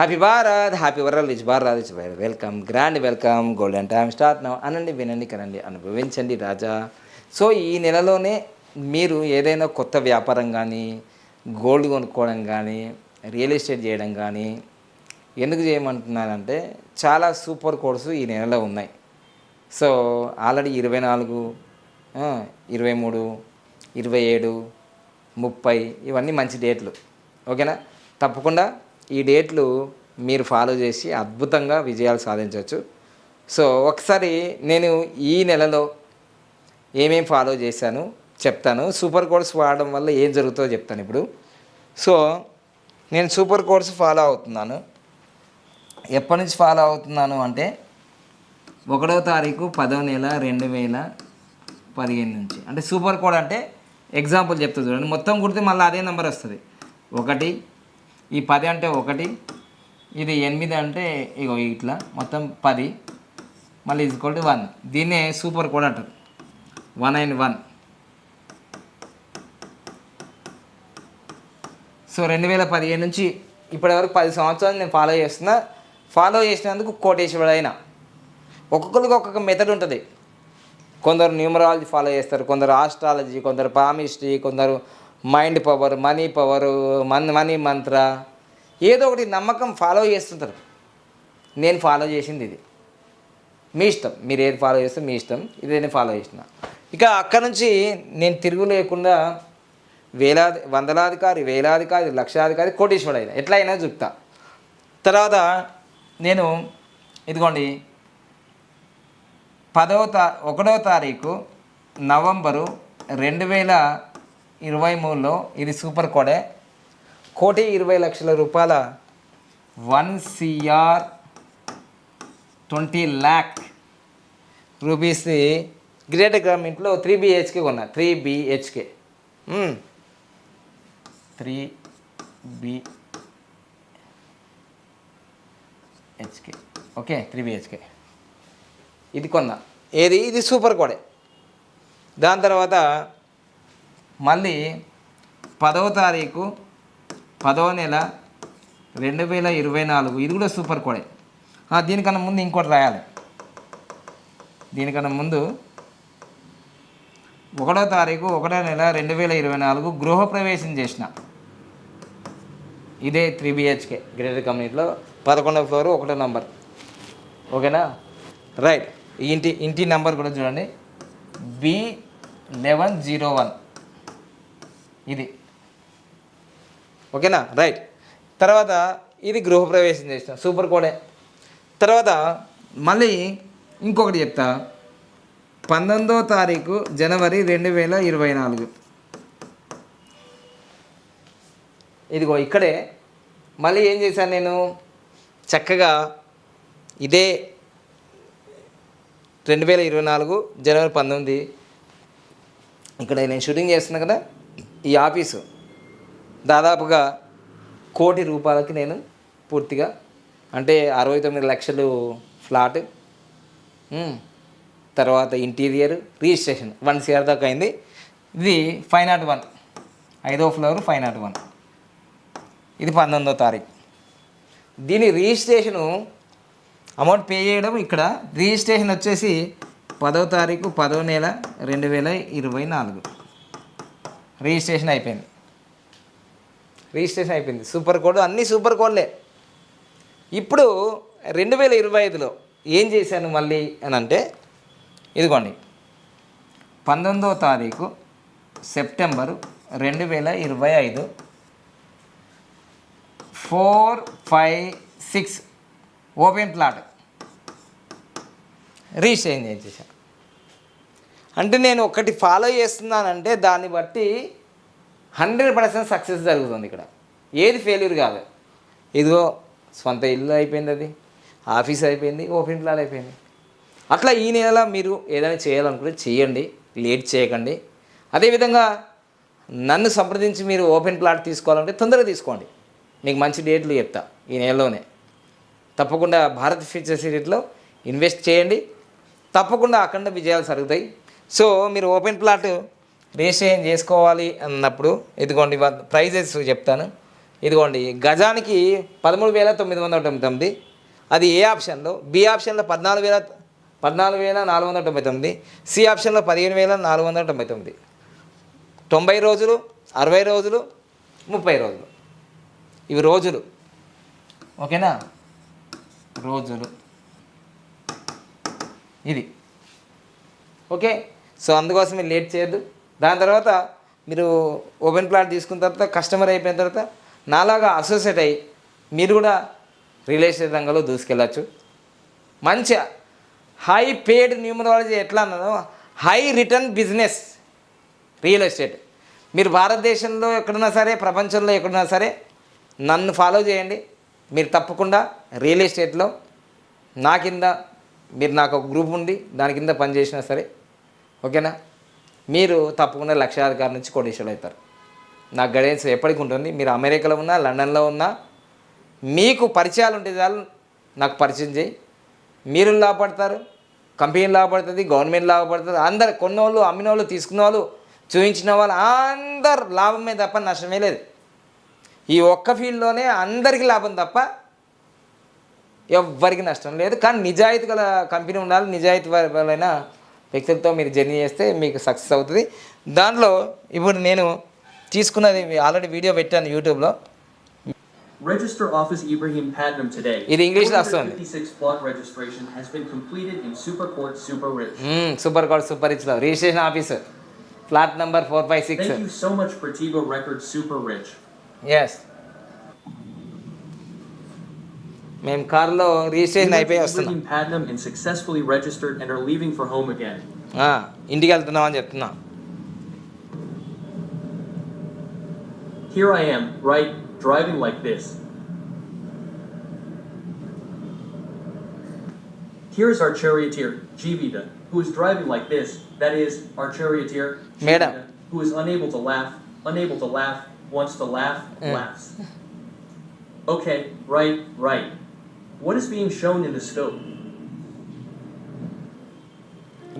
Happy Bharat happy world rich Bharat rich welcome grand welcome golden time start now అనండి వినండి కనండి అనుభవించండి రాజా. So ఈ నెలలోనే మీరు ఏదైనా కొత్త వ్యాపారం కానీ గోల్డ్ కొనుక్కోవడం కానీ రియల్ ఎస్టేట్ చేయడం కానీ ఎందుకు చేయమంటున్నానంటే చాలా సూపర్ కోర్సు ఈ నెలలో ఉన్నాయి. సో ఆల్రెడీ ఇరవై నాలుగు ఇరవై మూడు ఇరవై ఏడు ముప్పై ఇవన్నీ మంచి డేట్లు. ఓకేనా? తప్పకుండా ఈ డేట్లు మీరు ఫాలో చేసి అద్భుతంగా విజయాలు సాధించవచ్చు. సో ఒకసారి నేను ఈ నెలలో ఏమేమి ఫాలో చేశాను చెప్తాను. సూపర్ కోర్స్ వాడడం వల్ల ఏం జరుగుతుందో చెప్తాను ఇప్పుడు. సో నేను సూపర్ కోర్స్ ఫాలో అవుతున్నాను. ఎప్పటి నుంచి ఫాలో అవుతున్నాను అంటే ఒకటో తారీఖు పదో నెల రెండు వేల పదిహేను నుంచి. అంటే సూపర్ కోడ్ అంటే ఎగ్జాంపుల్ చెప్తా చూడండి. మొత్తం కుడితే మళ్ళీ అదే నెంబర్ వస్తుంది. ఒకటి ఈ పది అంటే ఒకటి ఇది ఎనిమిది అంటే ఇగో ఇట్లా మొత్తం పది మళ్ళీ ఇది కొట్టి వన్. దీన్నే సూపర్ కోడ్ అంటారు. One and one. సో రెండు వేల పదిహేను నుంచి ఇప్పటివరకు పది సంవత్సరాలు నేను ఫాలో చేస్తున్నా. ఫాలో చేసినందుకు కోటేశ్వరుడు ఒక్కొక్కరికి ఒక్కొక్క మెథడ్ ఉంటుంది. కొందరు న్యూమరాలజీ ఫాలో చేస్తారు కొందరు ఆస్ట్రాలజీ కొందరు పామిస్ట్రీ కొందరు mind power money power man money మంత్ర ఏదో ఒకటి నమ్మకం ఫాలో చేస్తుంటారు. నేను ఫాలో చేసింది ఇది. మీ ఇష్టం. మీరు ఏది ఫాలో చేస్తే మీ ఇష్టం. ఇది నేను ఫాలో చేసిన. ఇక అక్కడ నుంచి నేను తిరుగు లేకుండా వేలాది వందలాధికారి వేలాధికారి లక్షాధికారి కోటీశ్వరుడు అయినా ఎట్లా అయినా చెప్తా. తర్వాత నేను ఇదిగోండి పదవ తా ఒకటవ తారీఖు నవంబరు రెండు వేల ఇరవై మూడులో ఇది సూపర్ కోడే. కోటి ఇరవై లక్షల రూపాయల one CR twenty lakh rupees great గవర్నమెంట్లో త్రీ బిహెచ్కే కొన్నా. Three BHK. Three B HK okay three BHK. ఇది కొన్నా. ఏది? ఇది సూపర్ కోడే. దాని తర్వాత మళ్ళీ పదవ తారీఖు పదవ నెల రెండు వేల ఇరవై నాలుగు. ఇది కూడా సూపర్ కోడే. ఆ, దీనికన్నా ముందు ఇంకోటి రాయాలి. దీనికన్నా ముందు ఒకటో తారీఖు ఒకటో నెల రెండు వేల ఇరవై నాలుగు గృహప్రవేశం చేసిన. ఇదే త్రీ బిహెచ్కే గ్రేటర్ కమ్యూనిటీలో పదకొండవ ఫ్లోర్ ఒకటో నంబర్. ఓకేనా? రైట్. ఇంటి ఇంటి నెంబర్ కూడా చూడండి. B eleven zero one. ఇది. ఓకేనా? రైట్. తర్వాత ఇది గృహప్రవేశం చేసిన సూపర్ కోడే. తర్వాత మళ్ళీ ఇంకొకటి చెప్తా. పంతొమ్మిదో తారీఖు జనవరి రెండు వేల ఇరవై నాలుగు. ఇదిగో ఇక్కడే మళ్ళీ ఏం చేశాను నేను? చక్కగా ఇదే రెండు వేల ఇరవై నాలుగు జనవరి పంతొమ్మిది. ఇక్కడ నేను షూటింగ్ చేస్తున్నా కదా? ఈ ఆఫీసు దాదాపుగా కోటి రూపాయలకి నేను పూర్తిగా అంటే అరవై తొమ్మిది లక్షలు ఫ్లాట్ తర్వాత ఇంటీరియర్ రిజిస్ట్రేషన్ వన్ సిఆర్ దాకా అయింది. ఇది ఫైవ్ నాట్ వన్ ఐదో ఫ్లోర్ ఫైవ్ నాట్ వన్. ఇది పంతొమ్మిదో తారీఖు. దీని రిజిస్ట్రేషను అమౌంట్ పే చేయడం ఇక్కడ రిజిస్ట్రేషన్ వచ్చేసి పదో తారీఖు పదో నెల రెండు వేల ఇరవై నాలుగు. రిజిస్ట్రేషన్ అయిపోయింది. రిజిస్ట్రేషన్ అయిపోయింది. సూపర్ కోడ్ అన్నీ సూపర్ కోడ్లే. ఇప్పుడు రెండు వేల ఇరవై ఐదులో ఏం చేశాను మళ్ళీ అని అంటే ఇదిగోండి. పంతొమ్మిదవ తారీఖు సెప్టెంబరు రెండు వేల ఇరవై ఐదు. Four five six open plot. Registration చేసేసాను అంటే నేను ఒకటి ఫాలో చేస్తున్నానంటే దాన్ని బట్టి హండ్రెడ్ పర్సెంట్ సక్సెస్ జరుగుతుంది ఇక్కడ. ఏది ఫెయిల్యూర్ కాదు. ఇదిగో సొంత ఇల్లు అయిపోయింది అది. ఆఫీస్ అయిపోయింది ఓపెన్ ప్లాట్ అయిపోయింది. అట్లా ఈ నెల మీరు ఏదైనా చేయాలనుకుంటే చేయండి లేట్ చేయకండి. అదేవిధంగా నన్ను సంప్రదించి మీరు ఓపెన్ ప్లాట్ తీసుకోవాలంటే తొందరగా తీసుకోండి. మీకు మంచి డేట్లు చెప్తా ఈ నెలలోనే. తప్పకుండా భారత్ ఫ్యూచర్ సిరీస్లో ఇన్వెస్ట్ చేయండి. తప్పకుండా అఖండ విజయాలు జరుగుతాయి. సో మీరు ఓపెన్ ప్లాట్ రిజిస్ట్రేషన్ చేసుకోవాలి అన్నప్పుడు ఇదిగోండి ప్రైజెస్ చెప్తాను. ఇదిగోండి గజానికి పదమూడు వేల తొమ్మిది వందల తొంభై తొమ్మిది. అది ఏ ఆప్షన్లో? బి ఆప్షన్లో పద్నాలుగు వేల పద్నాలుగు వేల నాలుగు వందల తొంభై తొమ్మిది. సి ఆప్షన్లో పదిహేను వేల నాలుగు వందల తొంభై తొమ్మిది. తొంభై రోజులు అరవై రోజులు ముప్పై రోజులు. ఇవి రోజులు. ఓకేనా? రోజులు. ఇది. ఓకే? సో అందుకోసం మీరు లేట్ చేయొద్దు. దాని తర్వాత మీరు ఓపెన్ ప్లాట్ తీసుకున్న తర్వాత కస్టమర్ అయిపోయిన తర్వాత నాలాగా అసోసియేట్ అయ్యి మీరు కూడా రియల్ ఎస్టేట్ రంగంలో దూసుకెళ్ళచ్చు. మంచిగా హై పేడ్ న్యూమరాలజీ ఎట్లా అన్నానో high return business real estate. మీరు భారతదేశంలో ఎక్కడున్నా సరే ప్రపంచంలో ఎక్కడున్నా సరే నన్ను ఫాలో చేయండి. మీరు తప్పకుండా రియల్ ఎస్టేట్లో నా కింద మీరు నాకు ఒక గ్రూప్ ఉంది దాని కింద పనిచేసినా సరే ఓకేనా? మీరు తప్పకుండా లక్షాధికారి నుంచి కోటీశ్వరులు అవుతారు. నాకు గైడెన్స్ ఎప్పటికి ఉంటుంది. మీరు అమెరికాలో ఉన్నా లండన్లో ఉన్నా మీకు పరిచయాలు ఉంటే చాలు నాకు పరిచయం చేయి. మీరు లాభపడతారు కంపెనీ లాభపడుతుంది గవర్నమెంట్ లాభపడుతుంది. అందరు కొన్నోళ్ళు అమ్మిన వాళ్ళు తీసుకున్న వాళ్ళు చూపించిన వాళ్ళు అందరు లాభమే తప్ప నష్టమే లేదు. ఈ ఒక్క ఫీల్డ్లోనే అందరికీ లాభం తప్ప ఎవ్వరికి నష్టం లేదు. కానీ నిజాయితీ గల కంపెనీ ఉండాలి. నిజాయితీ పరులైన వ్యక్తులతో మీరు జర్నీ చేస్తే మీకు సక్సెస్ అవుతుంది దాంట్లో ఇప్పుడు నేను తీసుకున్నది ఆల్రెడీ వీడియో పెట్టాను యూట్యూబ్లో Register Office Ibrahim Padnam today. ఇది ఇంగ్లీష్లో వస్తుంది. 56 plot registration has been completed in Super Court Super Rich. Super card super రిచ్లో registration office flat number four five six Thank you so much Pratigo Records Super Rich. Yes మేము కార్లో We registration went అయిపోయి to వస్తున్నాం Ibrahim Padnam and successfully registered and are leaving for home again. ఆ, ఇంటికి వెళ్తున్నాం అని చెప్తున్నా Here I am, right, driving like this. Here is our charioteer, Jivida, who is driving like this. That is, our charioteer, Madam. Jivida, who is unable to laugh, unable to laugh, wants to laugh, Mm. laughs. Okay, right, right. What is being shown in the scope?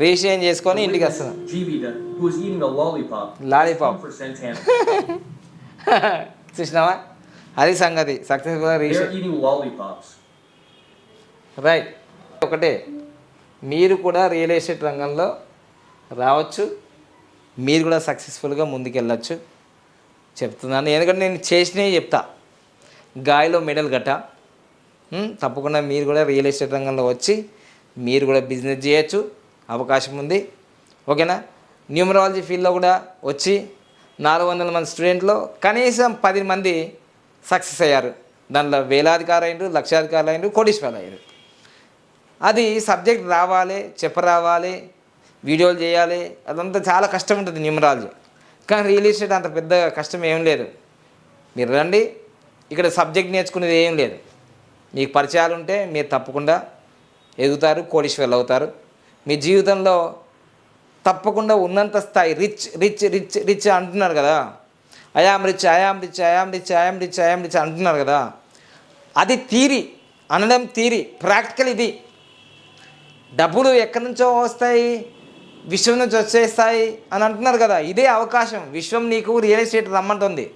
Registration చేసుకొని ఇంటికి వస్తున్నాం Jivida, who is eating a lollipop. Lollipop. come for Santana. చూసినావా అది సంగతి సక్సెస్ఫుల్గా they are registration eating lollipops. Right ఒకటే మీరు కూడా రియల్ ఎస్టేట్ రంగంలో రావచ్చు మీరు కూడా సక్సెస్ఫుల్గా ముందుకెళ్ళచ్చు చెప్తున్నాను ఎందుకంటే నేను చేసినవి చెప్తా గాయలో మెడల్ గట్ట తప్పకుండా మీరు కూడా రియల్ ఎస్టేట్ రంగంలో వచ్చి మీరు కూడా బిజినెస్ చేయొచ్చు. అవకాశం ఉంది. ఓకేనా? న్యూమరాలజీ ఫీల్డ్లో కూడా వచ్చి నాలుగు వందల మంది స్టూడెంట్లో కనీసం పది మంది సక్సెస్ అయ్యారు. దానిలో వేలాధికారు అయినరు లక్షాధికారులు అయినరు కోటీశ్వరులు అయ్యారు అది సబ్జెక్ట్ రావాలి చెప్పరావాలి వీడియోలు చేయాలి అదంతా చాలా కష్టం ఉంటుంది న్యూమరాలజీ కానీ రియల్ ఎస్టేట్ అంత పెద్ద కష్టం ఏం లేదు. మీరు రండి. ఇక్కడ సబ్జెక్ట్ నేర్చుకునేది ఏం లేదు. మీకు పరిచయాలు ఉంటే మీరు తప్పకుండా ఎదుగుతారు కోటీశ్వర్లు అవుతారు మీ జీవితంలో తప్పకుండా ఉన్నంత స్థాయి రిచ్ రిచ్ రిచ్ రిచ్ అంటున్నారు కదా. I'm rich I'm rich I'm rich I'm rich I'm rich అంటున్నారు కదా. అది తీరి అనడం తీరి ప్రాక్టికల్ ఇది. డబ్బులు ఎక్కడి నుంచో వస్తాయి విశ్వం నుంచి వచ్చేస్తాయి అని అంటున్నారు కదా. ఇదే అవకాశం. విశ్వం నీకు రియల్ ఎస్టేట్ రమ్మంటుంది.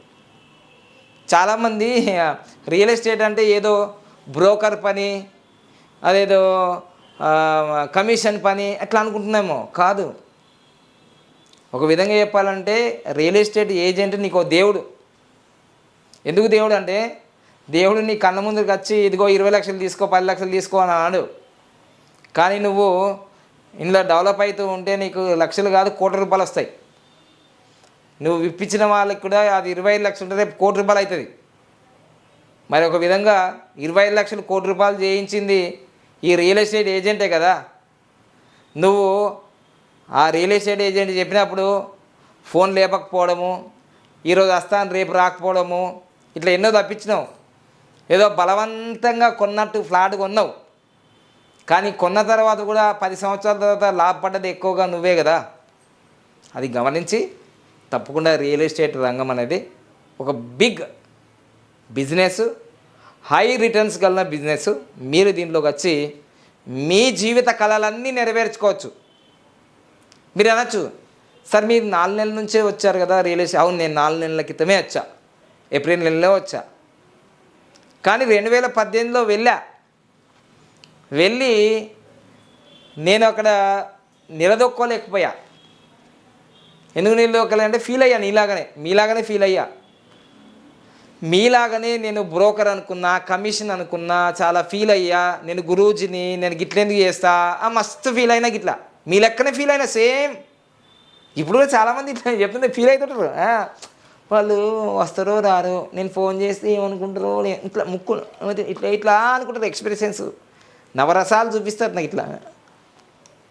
చాలామంది రియల్ ఎస్టేట్ అంటే ఏదో బ్రోకర్ పని అదేదో కమిషన్ పని అట్లా అనుకుంటున్నామో? కాదు. ఒక విధంగా చెప్పాలంటే రియల్ ఎస్టేట్ ఏజెంట్ నీకు దేవుడు. ఎందుకు దేవుడు అంటే దేవుడు నీ కళ్ళ ముందుకు వచ్చి ఇదిగో ఇరవై లక్షలు తీసుకో పది లక్షలు తీసుకో అని అన్నాడు. కానీ నువ్వు ఇందులో డెవలప్ అవుతూ ఉంటే నీకు లక్షలు కాదు కోటి రూపాయలు వస్తాయి. నువ్వు ఇప్పించిన వాళ్ళకి కూడా అది ఇరవై ఐదు లక్షలు ఉంటే రేపు కోటి రూపాయలు అవుతుంది. మరి ఒక విధంగా ఇరవై ఐదు లక్షలు కోటి రూపాయలు చేయించింది ఈ రియల్ ఎస్టేట్ ఏజెంటే కదా. నువ్వు ఆ రియల్ ఎస్టేట్ ఏజెంట్ చెప్పినప్పుడు ఫోన్ లేపకపోవడము ఈరోజు వస్తాను రేపు రాకపోవడము ఇట్లా ఎన్నో తప్పించినావు. ఏదో బలవంతంగా కొన్నట్టు ఫ్లాట్ కొన్నావు. కానీ కొన్న తర్వాత కూడా పది సంవత్సరాల తర్వాత లాభపడ్డది ఎక్కువగా నువ్వే కదా. అది గమనించి తప్పకుండా రియల్ ఎస్టేట్ రంగం అనేది ఒక బిగ్ బిజినెస్ హై రిటర్న్స్ కలిగిన బిజినెస్ మీరు దీంట్లోకి వచ్చి మీ జీవిత కళలన్నీ నెరవేర్చుకోవచ్చు. మీరు అనొచ్చు సార్ మీరు నాలుగు నెలల నుంచే వచ్చారు కదా రియల్ ఎస్టేట్ అవును నేను నాలుగు నెలల క్రితమే వచ్చా. ఏప్రిల్ నెలలో వచ్చా. కానీ రెండు వేల పద్దెనిమిదిలో వెళ్ళా. వెళ్ళి నేను అక్కడ నిలదొక్కోలేకపోయా. ఎందుకు నిలదొక్కలే అంటే ఫీల్ అయ్యా నీలాగానే మీలాగానే ఫీల్ అయ్యా. మీలాగనే నేను బ్రోకర్ అనుకున్నా కమిషన్ అనుకున్నా చాలా ఫీల్ అయ్యా. నేను గురూజీని నేను గిట్లెందుకు చేస్తా? ఆ మస్తు ఫీల్ అయినా గిట్లా. మీ లెక్కనే ఫీల్ అయినా సేమ్ ఇప్పుడు కూడా చాలామంది ఇట్లా చెప్తుంటే ఫీల్ అవుతుంటారు వాళ్ళు వస్తారో రారో నేను ఫోన్ చేస్తే ఏమనుకుంటారో ఇట్లా ముక్కు ఇట్లా ఇట్లా అనుకుంటారు ఎక్స్ప్రెషన్స్ నవరసాలు చూపిస్తారు నాకు ఇట్లా.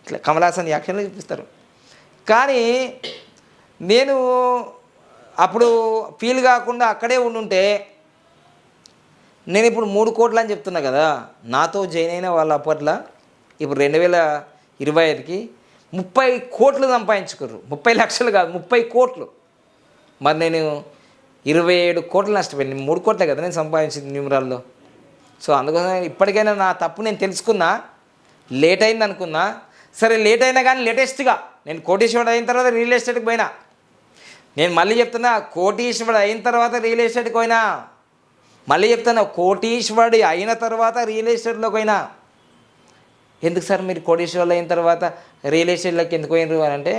ఇట్లా కమలాసన్ యాక్షన్లు చూపిస్తారు. కానీ నేను అప్పుడు ఫీల్ కాకుండా అక్కడే ఉండుంటే నేను ఇప్పుడు మూడు కోట్లు అని చెప్తున్నా కదా నాతో జాయిన్ అయిన వాళ్ళు అప్పట్లో ఇప్పుడు రెండు వేల ఇరవై ఐదుకి ముప్పై కోట్లు సంపాదించుకుర్రు. ముప్పై లక్షలు కాదు ముప్పై కోట్లు. మరి నేను ఇరవై ఏడు కోట్లు నష్టపోయాను. మూడు కోట్లే కదా నేను సంపాదించింది న్యూమరాల్లో సో అందుకోసం ఇప్పటికైనా నా తప్పు నేను తెలుసుకున్నా లేట్ అయింది అనుకున్నా సరే లేట్ అయినా కానీ లేటెస్ట్గా నేను కోటేశ్వరుడు అయిన తర్వాత రియల్ ఎస్టేట్కి పోయినా. నేను మళ్ళీ చెప్తున్నా కోటీశ్వరుడు అయిన తర్వాత రియల్ ఎస్టేట్కి పోయినా మళ్ళీ చెప్తున్నా కోటీశ్వరుడు అయిన తర్వాత రియల్ ఎస్టేట్లోకి పోయినా. ఎందుకు సార్ మీరు కోటీశ్వరుడు అయిన తర్వాత రియల్ ఎస్టేట్లోకి ఎందుకు పోయినారు అని అంటే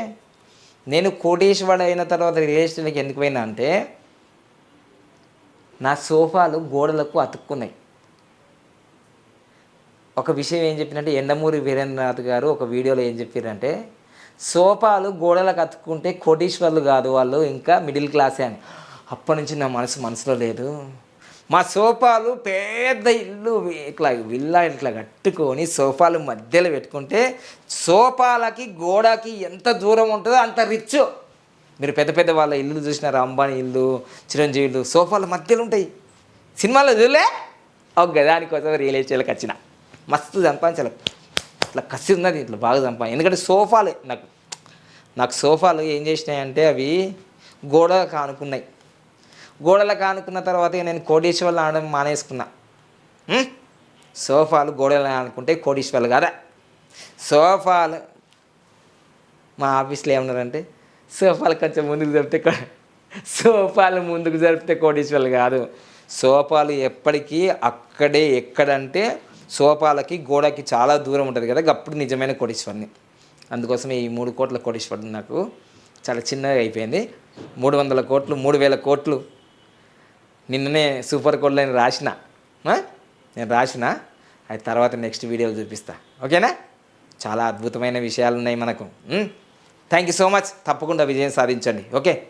నేను కోటీశ్వరుడు అయిన తర్వాత రియల్ ఎస్టేట్లోకి ఎందుకు పోయినా అంటే నా సోఫాలు గోడలకు అతుక్కున్నాయి. ఒక విషయం ఏం చెప్పినంటే ఎండమూరి వీరేంద్రనాథ్ గారు ఒక వీడియోలో ఏం చెప్పారంటే సోఫాలు గోడలకు అతుక్కుంటే కోటీశ్వర్లు కాదు వాళ్ళు ఇంకా మిడిల్ క్లాసే అని. అప్పటి నుంచి నా మనసు మనసులో లేదు. మా సోఫాలు పెద్ద ఇల్లు ఇట్లా విల్లా ఇట్లా కట్టుకొని సోఫాలు మధ్యలో పెట్టుకుంటే సోఫాలకి గోడకి ఎంత దూరం ఉంటుందో అంత రిచ్. మీరు పెద్ద పెద్ద వాళ్ళ ఇల్లు చూసినారు అంబానీ ఇల్లు చిరంజీవి ఇల్లు సోఫాలు మధ్యలో ఉంటాయి. సినిమాలో చూడలే? ఒక గదానికోసం రియల్ ఎస్టేట్కి వచ్చిన. మస్తు సంపాదించాలి. ఇట్లా కసి ఉన్నది ఇట్లా బాగా చంపా. ఎందుకంటే సోఫాలే నాకు. నాకు సోఫాలు ఏం చేసినాయంటే అవి గోడలకు ఆనుకున్నాయి గోడలకు ఆనుకున్న తర్వాత నేను కోటీశ్వర్లు ఆడడం మానేసుకున్నా. సోఫాలు గోడలు ఆనుకుంటే కోటీశ్వర్లు కదా. సోఫాలు మా ఆఫీస్లో ఏమన్నారంటే సోఫాలు కొంచెం ముందుకు జరిపితే సోఫాలు ముందుకు జరిపితే కోటీశ్వర్లు కాదు. సోఫాలు ఎప్పటికీ అక్కడే ఎక్కడంటే సోఫాలకి గోడకి చాలా దూరం ఉంటుంది కదా అప్పుడు నిజమైన కోటీశ్వరిని. అందుకోసం ఈ మూడు కోట్ల కోటీశ్వరుడు నాకు చాలా చిన్నగా అయిపోయింది. మూడు వందల కోట్లు మూడు వేల కోట్లు నిన్ననే సూపర్ కోట్లు అని రాసిన నేను రాసిన అది తర్వాత నెక్స్ట్ వీడియోలు చూపిస్తా. ఓకేనా? చాలా అద్భుతమైన విషయాలు ఉన్నాయి మనకు. Thank you so much. తప్పకుండా విజయం సాధించండి. ఓకే?